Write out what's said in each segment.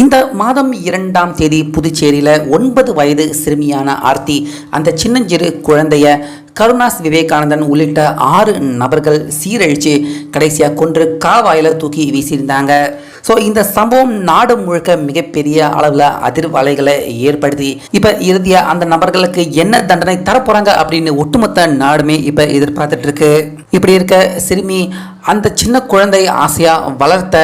இந்த மாதம் இரண்டாம் தேதி புதுச்சேரியில் ஒன்பது வயது சிறுமியான ஆர்த்தி அந்த சின்னஞ்சிறு குழந்தைய கருணாஸ் விவேகானந்தன் உள்ளிட்ட ஆறு நபர்கள் சீரழித்து கடைசியாக கொன்று காவாயில் தூக்கி வீசியிருந்தாங்க. ஸோ இந்த சம்பவம் நாடு முழுக்க மிகப்பெரிய அளவில் அதிர்வலைகளை ஏற்படுத்தி இப்போ இறுதியாக அந்த நபர்களுக்கு என்ன தண்டனை தரப்போகிறாங்க அப்படின்னு ஒட்டுமொத்த நாடுமே இப்போ எதிர்பார்த்துட்ருக்கு இப்படி இருக்க சிறுமி அந்த சின்ன குழந்தை ஆசையாக வளர்த்த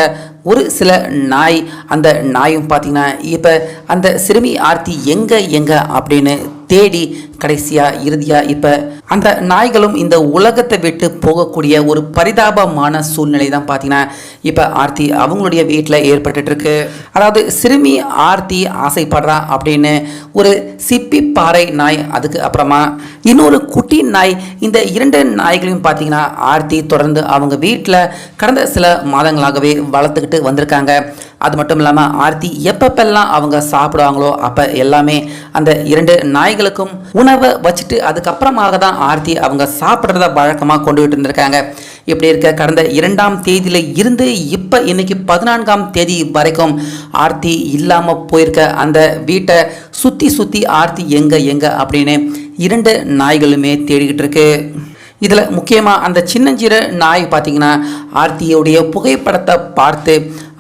ஒரு சில நாய் அந்த நாயும் பார்த்தீங்கன்னா இப்போ அந்த சிறுமி ஆர்த்தி எங்கே எங்கே அப்படின்னு தேடி கடைசியாக இறுதியாக இப்போ அந்த நாய்களும் இந்த உலகத்தை விட்டு போகக்கூடிய ஒரு பரிதாபமான சூழ்நிலை தான் பார்த்தீங்கன்னா இப்போ ஆர்த்தி அவங்களுடைய வீட்டில் ஏற்பட்டுட்டு இருக்கு அதாவது சிறுமி ஆர்த்தி ஆசைப்படுறா அப்படின்னு ஒரு சிப்பி பாறை நாய் அதுக்கு அப்புறமா இன்னொரு குட்டி நாய் இந்த இரண்டு நாய்களையும் பார்த்தீங்கன்னா ஆர்த்தி தொடர்ந்து அவங்க வீட்டில் கடந்த சில மாதங்களாகவே வளர்த்துக்கிட்டு வந்திருக்காங்க. அது மட்டும் இல்லாமல் ஆர்த்தி எப்பப்பெல்லாம் அவங்க சாப்பிடுவாங்களோ அப்போ எல்லாமே அந்த இரண்டு நாய் நாய்களுக்கும் உணவை வச்சுட்டு அதுக்கப்புறமாக தான் ஆர்த்தி அவங்க சாப்பிட்றத வழக்கமாக கொண்டுகிட்டு இருந்திருக்காங்க. இப்படி இருக்க கடந்த இரண்டாம் தேதியில இருந்து இப்போ இன்னைக்கு பதினான்காம் தேதி வரைக்கும் ஆர்த்தி இல்லாமல் போயிருக்க அந்த வீட்டை சுற்றி சுற்றி ஆர்த்தி எங்கே எங்கே அப்படின்னு இரண்டு நாய்களுமே தேடிக்கிட்டு இருக்கு. இதில் முக்கியமாக அந்த சின்னஞ்சிறு நாய் பார்த்தீங்கன்னா ஆர்த்தியுடைய புகைப்படத்தை பார்த்து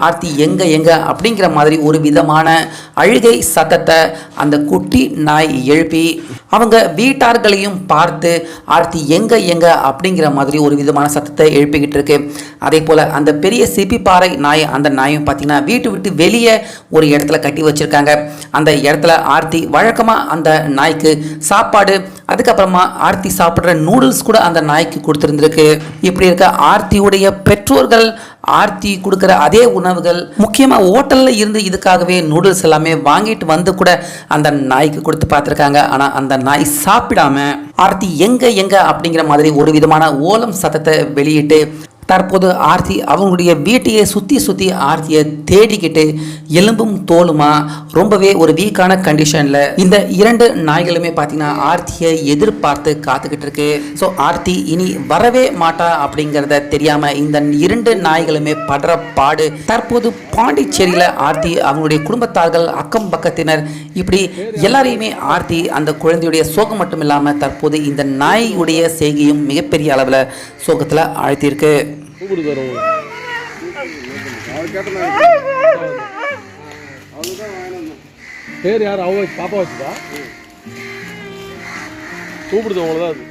ஆர்த்தி எங்கே எங்கே? அப்படிங்கிற மாதிரி ஒரு விதமான அழுகை சத்தத்தை அந்த குட்டி நாய் எழுப்பி அவங்க வீட்டார்களையும் பார்த்து ஆர்த்தி எங்கே எங்கே? அப்படிங்கிற மாதிரி ஒரு விதமான சத்தத்தை எழுப்பிக்கிட்டு இருக்கு. அதே போல் அந்த பெரிய சிப்பிப்பாறை நாய் அந்த நாயும் பார்த்தீங்கன்னா வீட்டு விட்டு வெளியே ஒரு இடத்துல கட்டி வச்சுருக்காங்க. அந்த இடத்துல ஆர்த்தி வழக்கமாக அந்த நாய்க்கு சாப்பாடு அதுக்கப்புறமா ஆர்த்தி சாப்பிட்ற நூடுல்ஸ் கூட அந்த நாய்க்கு கொடுத்துருந்துருக்கு. இப்படி இருக்க ஆர்த்தியுடைய பெற்றோர்கள் ஆர்த்தி கொடுக்குற அதே உணவுகள் முக்கியமாக ஹோட்டலில் இருந்து இதுக்காகவே நூடுல்ஸ் எல்லாமே வாங்கிட்டு வந்து கூட அந்த நாய்க்கு கொடுத்து பார்த்துருக்காங்க. ஆனால் அந்த நாய் சாப்பிடாம ஆர்த்தி எங்கே எங்கே அப்படிங்கிற மாதிரி ஒரு விதமான ஓலம் சத்தத்தை வெளியிட்டு தற்போது ஆர்த்தி அவங்களுடைய வீட்டையே சுற்றி சுற்றி ஆர்த்தியை தேடிக்கிட்டு எலும்பும் தோலுமா ரொம்பவே ஒரு வீக்கான கண்டிஷனில் இந்த இரண்டு நாய்களுமே பார்த்தீங்கன்னா ஆர்த்தியை எதிர்பார்த்து காத்துக்கிட்டு இருக்கு. ஸோ ஆர்த்தி இனி வரவே மாட்டா அப்படிங்கிறத தெரியாமல் இந்த இரண்டு நாய்களுமே படுற பாடு தற்போது பாண்டிச்சேரியில் ஆர்த்தி அவங்களுடைய குடும்பத்தார்கள் அக்கம் பக்கத்தினர் இப்படி எல்லாரையுமே ஆர்த்தி அந்த குழந்தையுடைய சோகம் மட்டும் இல்லாமல் தற்போது இந்த நாயுடைய செய்கையும் மிகப்பெரிய அளவில் சோகத்தில் ஆழ்த்தியிருக்கு. கூப்பிடுது வரும் பேர் யார்? அவ பாப்பா வச்சுதா? கூப்பிடுது அவங்களதான் அது.